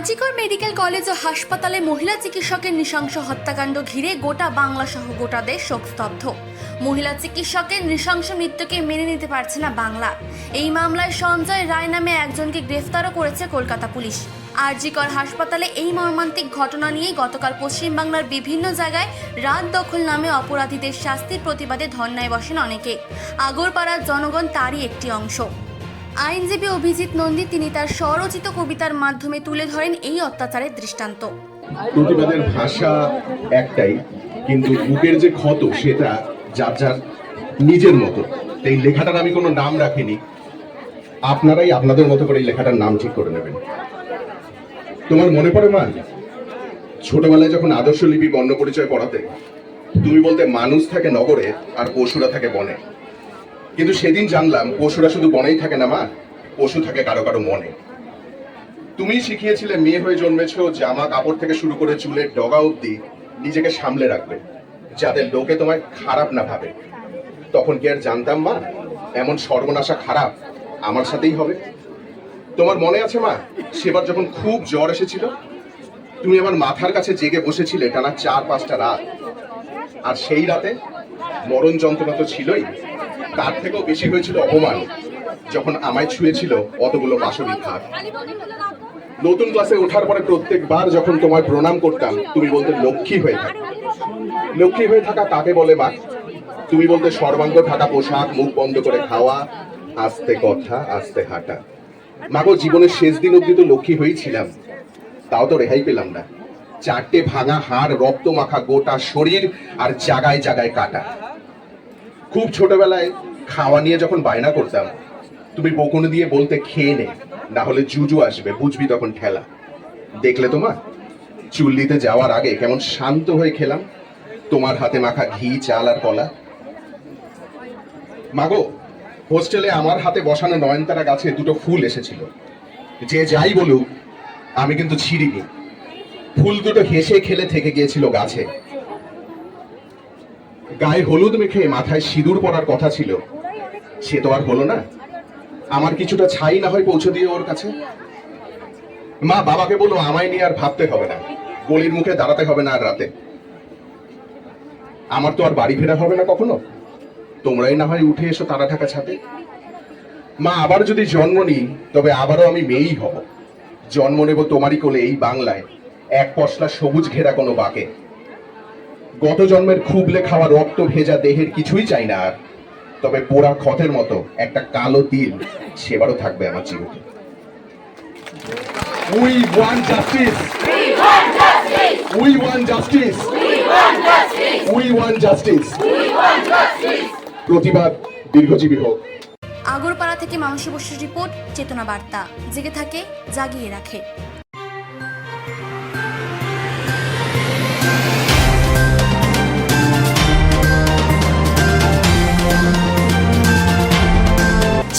RG Kar medical college ও হাসপাতালে মহিলা চিকিৎসকের নৃশংস হত্যাকাণ্ড ঘিরে গোটা বাংলা সহ গোটা দেশ শোকস্তব্ধ। মহিলা চিকিৎসকের নৃশংস মৃত্যুকে মেনে নিতে পারছে না বাংলা। এই মামলায় সঞ্জয় রায় নামে একজনকে গ্রেফতারও করেছে কলকাতা পুলিশ। আরজিকর হাসপাতালে এই মর্মান্তিক ঘটনা নিয়ে গতকাল পশ্চিমবাংলার বিভিন্ন জায়গায় রাত দখল নামে অপরাধীদের শাস্তির প্রতিবাদে ধর্নায় বসেন অনেকে। আগরপাড়ার জনগণ তারই একটি অংশ। আইনজীবী অভিজিৎ নন্দী, তিনি তার স্বরচিত কবিতার মাধ্যমে তুলে ধরেন এই অত্যাচারের দৃষ্টান্ত। প্রতিবাদের ভাষা একটাই, কিন্তু বুকের যে ক্ষত সেটা যার যার নিজের মতো। এই লেখাটার আমি কোনো নাম রাখিনি। আপনারাই আপনাদের মতো করে এই লেখাটার নাম ঠিক করে নেবেন। তোমার মনে পড়ে মা? ছোটবেলায় যখন আদর্শ লিপি বর্ণ পরিচয় পড়াতে, তুমি বলতে মানুষ থাকে নগরে আর পশুরা থাকে বনে। কিন্তু সেদিন জানলাম, পশুরা শুধু বনেই থাকে না মা, পশু থাকে কারও কারও মনে। তুমি শিখিয়েছিলে, মেয়ে হয়ে জন্মেছো, জামা কাপড় থেকে শুরু করে চুলের ডগা অবধি নিজেকে সামলে রাখবে, যাতে লোকে তোমায় খারাপ না ভাবে। তখন কি আর জানতাম মা, এমন সর্বনাশা খারাপ আমার সাথেই হবে? তোমার মনে আছে মা, সেবার যখন খুব জ্বর এসেছিল, তুমি আমার মাথার কাছে জেগে বসেছিলে টানা চার পাঁচটা রাত। আর সেই রাতে মরণ যন্ত্রণা তো ছিলই তার থেকেও বেশি হয়েছিল অপমান, যখন আমায় ছুঁয়েছিল অতগুলো বাসরি ঘাট নতুন ক্লাসে ওঠার পরে প্রত্যেকবার যখন তোমায় প্রণাম করতাম, তুমি বলতে লক্ষ্মী হয়ে থাক। লক্ষ্মী হয়ে থাকা কাকে বলে মা তুমি বলতে সর্বাঙ্গ ঢাকা পোশাক, মুখ বন্ধ করে খাওয়া, আস্তে কথা, আস্তে হাঁটা। মাগো, জীবনের শেষ দিন অব্দি তো লক্ষ্মী হয়েই ছিলাম। তাও তো রেহাই পেলাম না। চারটে ভাঙা হাড়, রক্ত মাখা গোটা শরীর আর জাগায় জাগায় কাটা। খুব ছোটবেলায় খাওয়া নিয়ে যখন বায়না করতাম, তুমি বকুনি দিয়ে বলতে খেয়ে নে না হলে জুজু আসবে, বুঝবি তখন ঠেলা। দেখলে তোমার চুল্লিতে যাওয়ার আগে কেমন শান্ত হয়ে খেলাম, তোমার হাতে মাখা ঘি, চাল আর কলা। মাগো, হোস্টেলে আমার হাতে বসানো নয়নতারা গাছে দুটো ফুল এসেছিল। যে যাই বলুক, আমি কিন্তু ছিঁড়িনি। ফুল দুটো হেসে খেলে থেকে গিয়েছিল গাছে। গায়ে হলুদ মেখে মাথায় সিঁদুর পরার কথা ছিল। সে তো আর হলো না। আমার কিছুটা ছাই না হয় পৌঁছে দিয়ে ওর কাছে। মা, বাবাকে বলো, আমায় নিয়ে আর ভাবতে হবে না। গলির মুখে দাঁড়াতে হবে না আর রাতে। আমার তো আর বাড়ি ফেরা হবে না কখনো। তোমরাই না হয় উঠে এসো তারা ঢাকা ছাতে মা, আবার যদি জন্ম নিই, তবে আবারও আমি মেয়েই হব। জন্ম নেব তোমারই কোলে এই বাংলায়। এক পশলা সবুজ ঘেরা কোনো বাকে। গত জন্মের খুবলে খাওয়া রক্ত ভেজা দেহের কিছুই চাই না আর। তবে পোড়া ক্ষতের মতো একটা কালো তিল সেবারও থাকবে আমার জীবনে we want justice we want justice we want justice প্রতিবাদ দীর্ঘজীবী হোক। আগরপাড়া থেকে মানসী বসুর রিপোর্ট চেতনা বার্তা। জেগে থাকে জাগিয়ে রাখে।